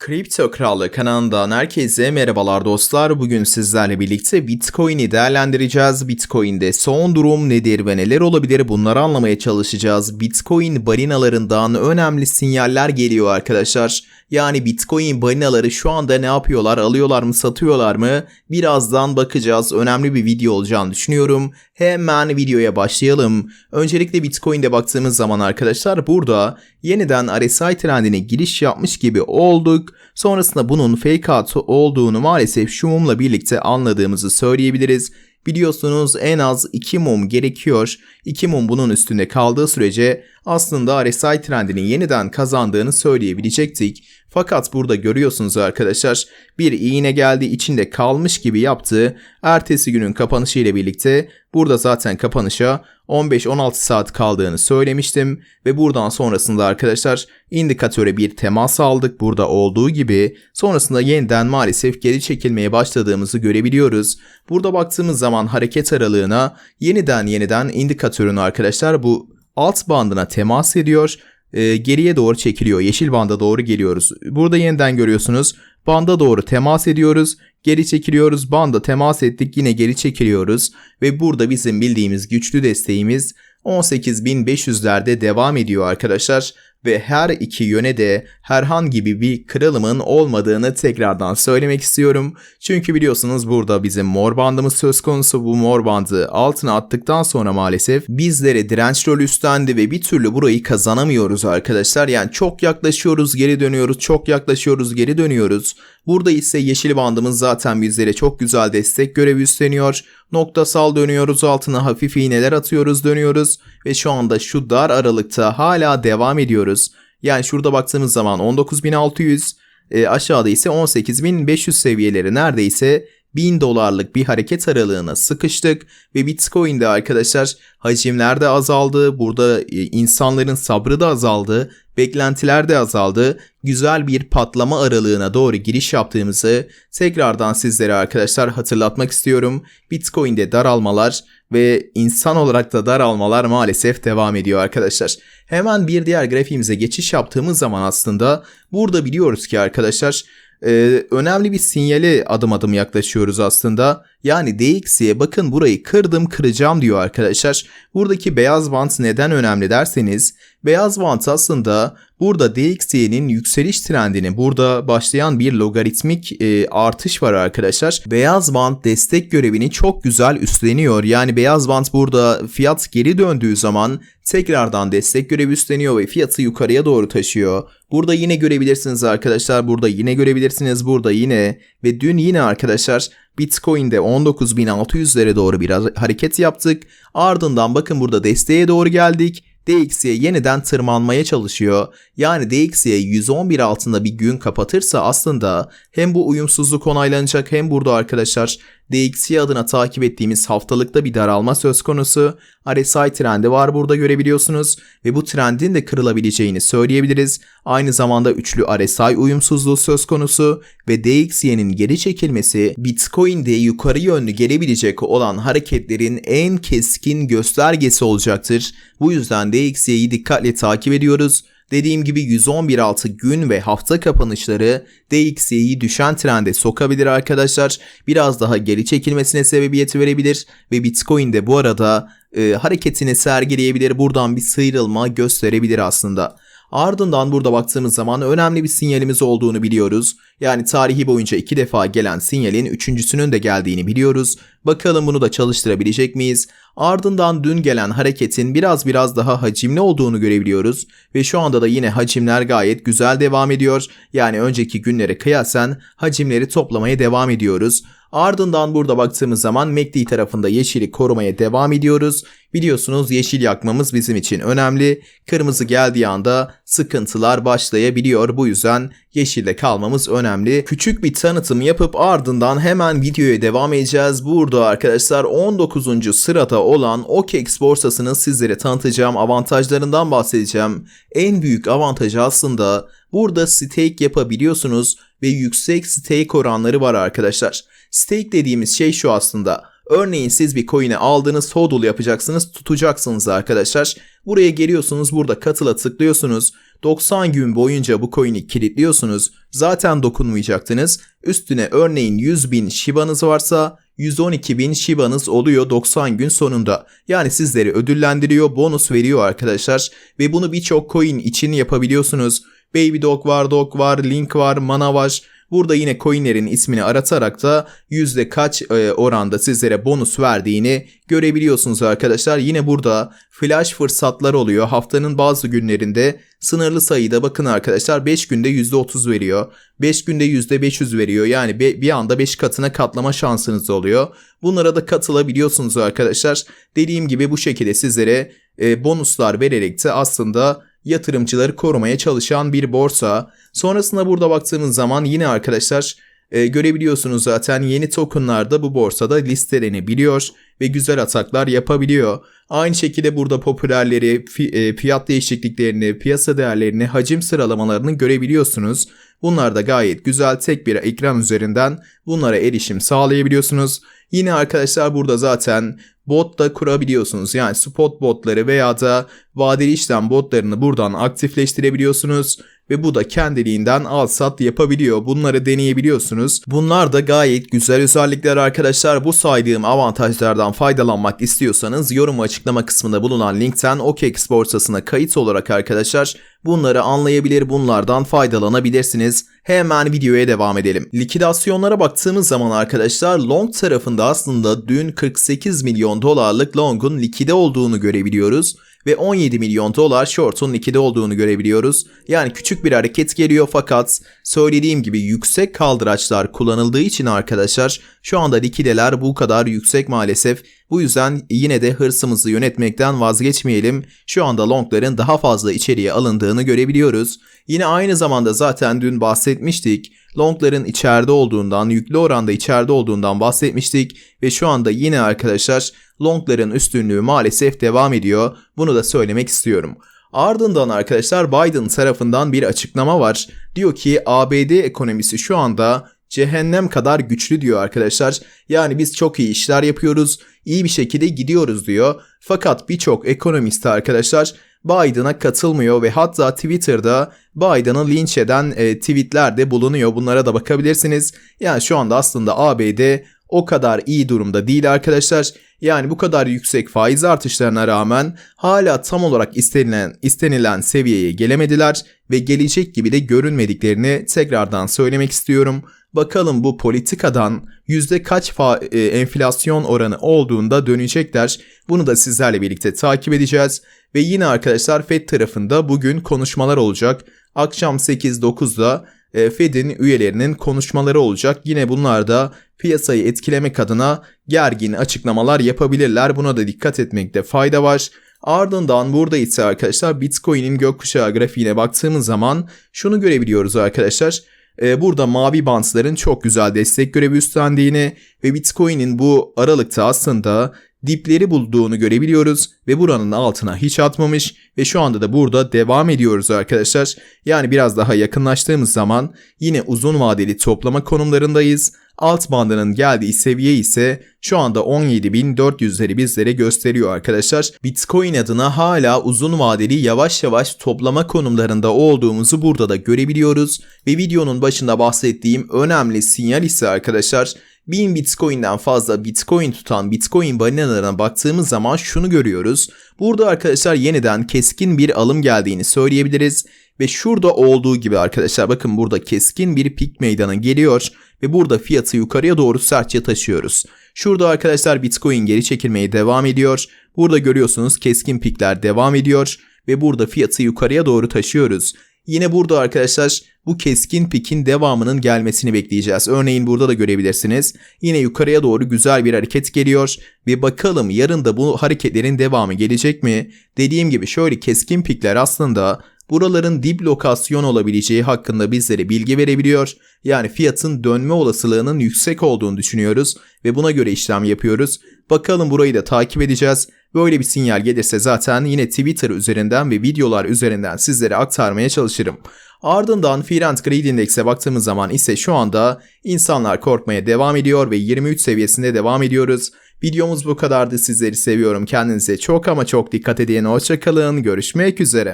Kripto Krallığı kanalından herkese merhabalar dostlar. Bugün sizlerle birlikte Bitcoin'i değerlendireceğiz. Bitcoin'de son durum nedir ve neler olabilir bunları anlamaya çalışacağız. Bitcoin balinalarından önemli sinyaller geliyor arkadaşlar. Yani Bitcoin balinaları şu anda ne yapıyorlar? Alıyorlar mı, satıyorlar mı? Birazdan bakacağız. Önemli bir video olacağını düşünüyorum. Hemen videoya başlayalım. Öncelikle Bitcoin'de baktığımız zaman arkadaşlar burada yeniden RSI trendine giriş yapmış gibi olduk. Sonrasında bunun fake out olduğunu maalesef şu mumla birlikte anladığımızı söyleyebiliriz. Biliyorsunuz en az 2 mum gerekiyor. 2 mum bunun üstünde kaldığı sürece aslında RSI trendinin yeniden kazandığını söyleyebilecektik. Fakat burada görüyorsunuz arkadaşlar bir iğne geldi içinde kalmış gibi yaptı. Ertesi günün kapanışı ile birlikte burada zaten kapanışa 15-16 saat kaldığını söylemiştim. Ve buradan sonrasında arkadaşlar indikatöre bir temas aldık burada olduğu gibi. Sonrasında yeniden maalesef geri çekilmeye başladığımızı görebiliyoruz. Burada baktığımız zaman hareket aralığına yeniden yeniden indikatörün arkadaşlar bu alt bandına temas ediyor e, geriye doğru çekiliyor. Yeşil banda doğru geliyoruz. Burada yeniden görüyorsunuz. Banda doğru temas ediyoruz. Geri çekiliyoruz. Banda temas ettik. Yine geri çekiliyoruz. Ve burada bizim bildiğimiz güçlü desteğimiz 18.500'lerde devam ediyor arkadaşlar ve her iki yöne de herhangi bir kırılımın olmadığını tekrardan söylemek istiyorum. Çünkü biliyorsunuz burada bizim mor bandımız söz konusu bu mor bandı altına attıktan sonra maalesef bizlere direnç rol üstlendi ve bir türlü burayı kazanamıyoruz arkadaşlar. Yani çok yaklaşıyoruz geri dönüyoruz çok yaklaşıyoruz geri dönüyoruz. Burada ise yeşil bandımız zaten bizlere çok güzel destek görevi üstleniyor. Noktasal dönüyoruz altına hafif iğneler atıyoruz dönüyoruz ve şu anda şu dar aralıkta hala devam ediyoruz. Yani şurada baktığımız zaman 19.600 e, aşağıda ise 18.500 seviyeleri neredeyse 1000 dolarlık bir hareket aralığına sıkıştık ve Bitcoin'de arkadaşlar hacimler de azaldı. Burada e, insanların sabrı da azaldı. Beklentiler de azaldı. Güzel bir patlama aralığına doğru giriş yaptığımızı tekrardan sizlere arkadaşlar hatırlatmak istiyorum. Bitcoin'de daralmalar ve insan olarak da daralmalar maalesef devam ediyor arkadaşlar. Hemen bir diğer grafiğimize geçiş yaptığımız zaman aslında burada biliyoruz ki arkadaşlar e, önemli bir sinyale adım adım yaklaşıyoruz aslında. Yani DXY'ye bakın burayı kırdım kıracağım diyor arkadaşlar. Buradaki beyaz bant neden önemli derseniz beyaz bant aslında burada DXY'nin yükseliş trendini burada başlayan bir logaritmik e, artış var arkadaşlar. Beyaz bant destek görevini çok güzel üstleniyor. Yani beyaz bant burada fiyat geri döndüğü zaman tekrardan destek görevi üstleniyor ve fiyatı yukarıya doğru taşıyor. Burada yine görebilirsiniz arkadaşlar. Burada yine görebilirsiniz. Burada yine ve dün yine arkadaşlar Bitcoin'de 19.600'lere doğru bir hareket yaptık. Ardından bakın burada desteğe doğru geldik. DXY yeniden tırmanmaya çalışıyor. Yani DXY 111 altında bir gün kapatırsa aslında hem bu uyumsuzluk onaylanacak hem burada arkadaşlar DXY adına takip ettiğimiz haftalıkta bir daralma söz konusu. RSI trendi var burada görebiliyorsunuz ve bu trendin de kırılabileceğini söyleyebiliriz. Aynı zamanda üçlü RSI uyumsuzluğu söz konusu ve DXY'nin geri çekilmesi Bitcoin'de yukarı yönlü gelebilecek olan hareketlerin en keskin göstergesi olacaktır. Bu yüzden DXY'yi dikkatle takip ediyoruz. Dediğim gibi 111.6 gün ve hafta kapanışları DXY'yi düşen trende sokabilir arkadaşlar. Biraz daha geri çekilmesine sebebiyet verebilir ve Bitcoin de bu arada e, hareketini sergileyebilir. Buradan bir sıyrılma gösterebilir aslında. Ardından burada baktığımız zaman önemli bir sinyalimiz olduğunu biliyoruz. Yani tarihi boyunca iki defa gelen sinyalin üçüncüsünün de geldiğini biliyoruz. Bakalım bunu da çalıştırabilecek miyiz? Ardından dün gelen hareketin biraz biraz daha hacimli olduğunu görebiliyoruz ve şu anda da yine hacimler gayet güzel devam ediyor. Yani önceki günlere kıyasen hacimleri toplamaya devam ediyoruz. Ardından burada baktığımız zaman MACD tarafında yeşili korumaya devam ediyoruz. Biliyorsunuz yeşil yakmamız bizim için önemli. Kırmızı geldiği anda sıkıntılar başlayabiliyor. Bu yüzden yeşilde kalmamız önemli. Küçük bir tanıtım yapıp ardından hemen videoya devam edeceğiz. Burada arkadaşlar 19. sırada olan OKEX borsasını sizlere tanıtacağım. Avantajlarından bahsedeceğim. En büyük avantajı aslında burada stake yapabiliyorsunuz ve yüksek stake oranları var arkadaşlar. Stake dediğimiz şey şu aslında. Örneğin siz bir coin'i aldınız, hodl yapacaksınız, tutacaksınız arkadaşlar. Buraya geliyorsunuz, burada katıla tıklıyorsunuz. 90 gün boyunca bu coin'i kilitliyorsunuz. Zaten dokunmayacaktınız. Üstüne örneğin 100 bin Shiba'nız varsa 112 bin Shiba'nız oluyor 90 gün sonunda. Yani sizleri ödüllendiriyor, bonus veriyor arkadaşlar. Ve bunu birçok coin için yapabiliyorsunuz. Baby Dog var, Dog var, Link var, Mana var. Burada yine coinlerin ismini aratarak da yüzde kaç e, oranda sizlere bonus verdiğini görebiliyorsunuz arkadaşlar. Yine burada flash fırsatlar oluyor. Haftanın bazı günlerinde sınırlı sayıda bakın arkadaşlar 5 günde %30 veriyor. 5 günde %500 veriyor. Yani bir anda 5 katına katlama şansınız oluyor. Bunlara da katılabiliyorsunuz arkadaşlar. Dediğim gibi bu şekilde sizlere e, bonuslar vererek de aslında yatırımcıları korumaya çalışan bir borsa. Sonrasında burada baktığımız zaman yine arkadaşlar e, görebiliyorsunuz zaten yeni tokenlarda bu borsada listelenebiliyor ve güzel ataklar yapabiliyor. Aynı şekilde burada popülerleri, e, fiyat değişikliklerini, piyasa değerlerini, hacim sıralamalarını görebiliyorsunuz. Bunlar da gayet güzel tek bir ekran üzerinden bunlara erişim sağlayabiliyorsunuz. Yine arkadaşlar burada zaten bot da kurabiliyorsunuz. Yani spot botları veya da vadeli işlem botlarını buradan aktifleştirebiliyorsunuz ve bu da kendiliğinden al sat yapabiliyor. Bunları deneyebiliyorsunuz. Bunlar da gayet güzel özellikler arkadaşlar. Bu saydığım avantajlardan faydalanmak istiyorsanız yorum açıklama kısmında bulunan linkten OKEX borsasına kayıt olarak arkadaşlar bunları anlayabilir bunlardan faydalanabilirsiniz. Hemen videoya devam edelim. Likidasyonlara baktığımız zaman arkadaşlar long tarafında aslında dün 48 milyon dolarlık long'un likide olduğunu görebiliyoruz ve 17 milyon dolar short'un likide olduğunu görebiliyoruz. Yani küçük bir hareket geliyor fakat söylediğim gibi yüksek kaldıraçlar kullanıldığı için arkadaşlar şu anda likideler bu kadar yüksek maalesef. Bu yüzden yine de hırsımızı yönetmekten vazgeçmeyelim. Şu anda longların daha fazla içeriye alındığını görebiliyoruz. Yine aynı zamanda zaten dün bahsetmiştik. Longların içeride olduğundan, yüklü oranda içeride olduğundan bahsetmiştik ve şu anda yine arkadaşlar longların üstünlüğü maalesef devam ediyor. Bunu da söylemek istiyorum. Ardından arkadaşlar Biden tarafından bir açıklama var. Diyor ki ABD ekonomisi şu anda cehennem kadar güçlü diyor arkadaşlar. Yani biz çok iyi işler yapıyoruz, iyi bir şekilde gidiyoruz diyor. Fakat birçok ekonomist arkadaşlar Biden'a katılmıyor ve hatta Twitter'da Biden'ı linç eden e, tweetler de bulunuyor. Bunlara da bakabilirsiniz. Yani şu anda aslında ABD o kadar iyi durumda değil arkadaşlar. Yani bu kadar yüksek faiz artışlarına rağmen hala tam olarak istenilen istenilen seviyeye gelemediler ve gelecek gibi de görünmediklerini tekrardan söylemek istiyorum. Bakalım bu politikadan yüzde kaç e, enflasyon oranı olduğunda dönecekler. Bunu da sizlerle birlikte takip edeceğiz. Ve yine arkadaşlar FED tarafında bugün konuşmalar olacak. Akşam 8-9'da e, Fed'in üyelerinin konuşmaları olacak. Yine bunlar da piyasayı etkilemek adına gergin açıklamalar yapabilirler. Buna da dikkat etmekte fayda var. Ardından burada ise arkadaşlar Bitcoin'in gökkuşağı grafiğine baktığımız zaman şunu görebiliyoruz arkadaşlar. Ee, burada mavi bantların çok güzel destek görevi üstlendiğini ve Bitcoin'in bu aralıkta aslında dipleri bulduğunu görebiliyoruz ve buranın altına hiç atmamış ve şu anda da burada devam ediyoruz arkadaşlar. Yani biraz daha yakınlaştığımız zaman yine uzun vadeli toplama konumlarındayız. Alt bandının geldiği seviye ise şu anda 17.400'leri bizlere gösteriyor arkadaşlar. Bitcoin adına hala uzun vadeli yavaş yavaş toplama konumlarında olduğumuzu burada da görebiliyoruz. Ve videonun başında bahsettiğim önemli sinyal ise arkadaşlar 1000 Bitcoin'den fazla Bitcoin tutan Bitcoin balinalarına baktığımız zaman şunu görüyoruz. Burada arkadaşlar yeniden keskin bir alım geldiğini söyleyebiliriz. Ve şurada olduğu gibi arkadaşlar bakın burada keskin bir pik meydana geliyor ve burada fiyatı yukarıya doğru sertçe taşıyoruz. Şurada arkadaşlar Bitcoin geri çekilmeye devam ediyor. Burada görüyorsunuz keskin pikler devam ediyor ve burada fiyatı yukarıya doğru taşıyoruz. Yine burada arkadaşlar bu keskin pikin devamının gelmesini bekleyeceğiz. Örneğin burada da görebilirsiniz. Yine yukarıya doğru güzel bir hareket geliyor ve bakalım yarın da bu hareketlerin devamı gelecek mi? Dediğim gibi şöyle keskin pikler aslında buraların dip lokasyon olabileceği hakkında bizlere bilgi verebiliyor. Yani fiyatın dönme olasılığının yüksek olduğunu düşünüyoruz ve buna göre işlem yapıyoruz. Bakalım burayı da takip edeceğiz. Böyle bir sinyal gelirse zaten yine Twitter üzerinden ve videolar üzerinden sizlere aktarmaya çalışırım. Ardından and Greed Index'e baktığımız zaman ise şu anda insanlar korkmaya devam ediyor ve 23 seviyesinde devam ediyoruz. Videomuz bu kadardı. Sizleri seviyorum. Kendinize çok ama çok dikkat edin. Hoşçakalın. Görüşmek üzere.